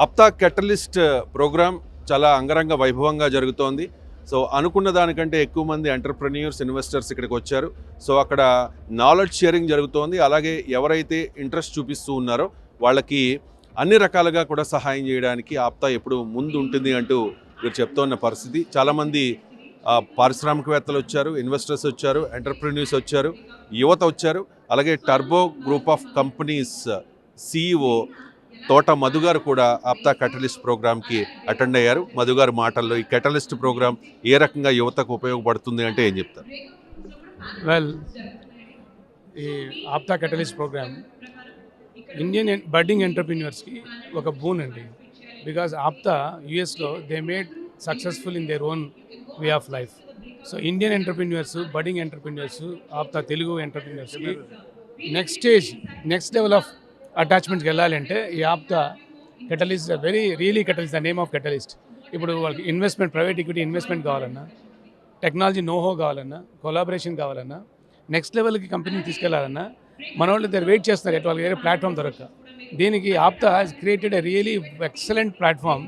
అప్తా catalyst programme చాలా అంగరంగ వైభవంగా జరుగుతోంది. సో అనుకున్న దానికంటే ఎక్కువ మంది ఎంటర్ప్రెన్యూర్స్ ఇన్వెస్టర్స్ ఇక్కడికి వచ్చారు. సో అక్కడ నాలెడ్జ్ షేరింగ్ జరుగుతోంది. అలాగే ఎవరైతే ఇంట్రెస్ట్ చూపిస్తూ ఉన్నారో వాళ్ళకి అన్ని రకాలుగా కూడా సహాయం చేయడానికి ఆప్తా ఎప్పుడు ముందు ఉంటుంది అంటూ వీరు చెప్తున్న పరిస్థితి. చాలామంది పారిశ్రామికవేత్తలు వచ్చారు ఇన్వెస్టర్స్ వచ్చారు ఎంటర్ప్రెన్యూర్స్ వచ్చారు యువత వచ్చారు. అలాగే Turbo Group of Companies CEO Thota మధుగారు కూడా ఆప్తా కెటలిస్ట్ ప్రోగ్రామ్కి అటెండ్ అయ్యారు. మధుగారు మాటల్లో ఈ కెటలిస్ట్ ప్రోగ్రామ్ ఏ రకంగా యువతకు ఉపయోగపడుతుంది అంటే ఏం చెప్తారు? వెల్ ఈ APTA catalyst program Indian budding ఎంటర్ప్రీనియర్స్కి ఒక బూన్ అండి. బికాజ్ ఆప్తా యుఎస్లో they made successful in their own way of life so Indian entrepreneurs budding entrepreneurs APTA Telugu ఎంటర్ప్రీనియర్స్కి next stage next level of అటాచ్మెంట్కి వెళ్ళాలంటే ఈ APTA catalyst very really catalyst the name of catalyst ఇప్పుడు వాళ్ళకి investment private equity investment కావాలన్నా technology నోహో కావాలన్నా collaboration కావాలన్నా next లెవెల్కి కంపెనీని తీసుకెళ్ళాలన్నా మన వాళ్ళు దగ్గర వెయిట్ చేస్తున్నారు ఎట్ వాళ్ళకి వేరే ప్లాట్ఫామ్ దొరక దీనికి APTA has created a really excellent platform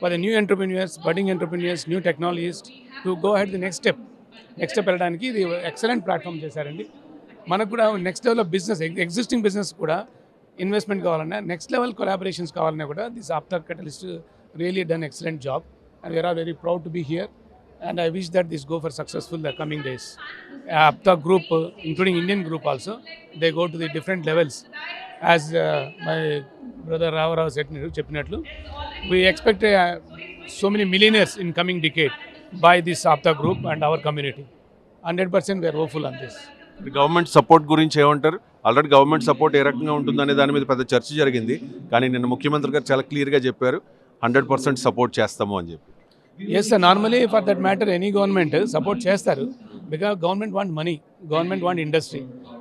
for the new entrepreneurs budding entrepreneurs new technologies to go ahead the next step next step వెళ్ళడానికి ఇది ఎక్సలెంట్ ప్లాట్ఫామ్ చేశారండి. మనకు కూడా next level of business existing business కూడా investment కావాలన్నా next level collaborations కావాలన్నా కూడా this APTA catalyst really done excellent job and we're are very proud to be here and I wish that this go for successful the coming days APTA group including Indian group also they go to the different levels as my brother Ravarao సెట్ని చెప్పినట్లు we expect so many millionaires in coming decade by this APTA group and our community hundred percent we're hopeful on this government support గురించి ఏమంటారు already government support ఏ రకంగా ఉంటుందనే దాని మీద పెద్ద చర్చ జరిగింది. కానీ నిన్న ముఖ్యమంత్రి గారు చాలా క్లియర్గా చెప్పారు హండ్రెడ్ పర్సెంట్ సపోర్ట్ చేస్తాము అని చెప్పి. Yes sir normally for that matter any government support చేస్తారు. Because government want money government want industry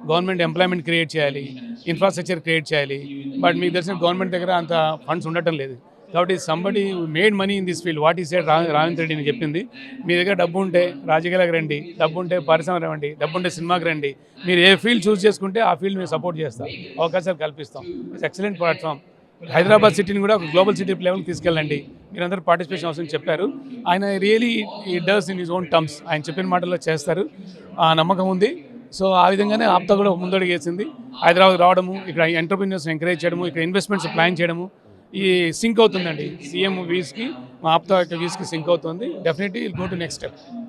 government employment create చేయాలి ఇన్ఫ్రాస్ట్రక్చర్ క్రియేట్ చేయాలి. బట్ మీకు తెలిసిన గవర్నమెంట్ దగ్గర అంత ఫండ్స్ ఉండటం లేదు. కాబట్టి somebody made money in this field what ఈ సైడ్ రావింత్ రెడ్డి అని చెప్పింది. మీ దగ్గర డబ్బు ఉంటే రాజకీయాలకు రండి డబ్బు ఉంటే పరిశ్రమ రండి డబ్బు ఉంటే సినిమాకి రండి. మీరు ఏ ఫీల్డ్ చూస్ చేసుకుంటే ఆ ఫీల్డ్ మేము సపోర్ట్ చేస్తాం అవకాశాలు కల్పిస్తాం. ఇట్స్ ఎక్సలెంట్ ప్లాట్ఫామ్ హైదరాబాద్ సిటీని కూడా ఒక గ్లోబల్ సిటీ లెవెల్కి తీసుకెళ్ళండి. మీరందరూ పార్టిసిపేషన్ అవసరం చెప్పారు. ఆయన really he does in his own terms ఆయన చెప్పిన మాటల్లో చేస్తారు. ఆ నమ్మకం ఉంది. సో ఆ విధంగానే ఆప్తా కూడా ముందడుగు వేసింది. హైదరాబాద్ రావడము ఇక్కడ ఎంటర్ప్రీనియర్స్ ఎంకరేజ్ చేయడము ఇక్కడ ఇన్వెస్ట్మెంట్స్ ప్లాన్ చేయడము ఈ సింక్ అవుతుందండి. సీఎం వీస్కి మా ఆప్తా యొక్క వీస్కి సింక్ అవుతుంది. Definitely go to next step.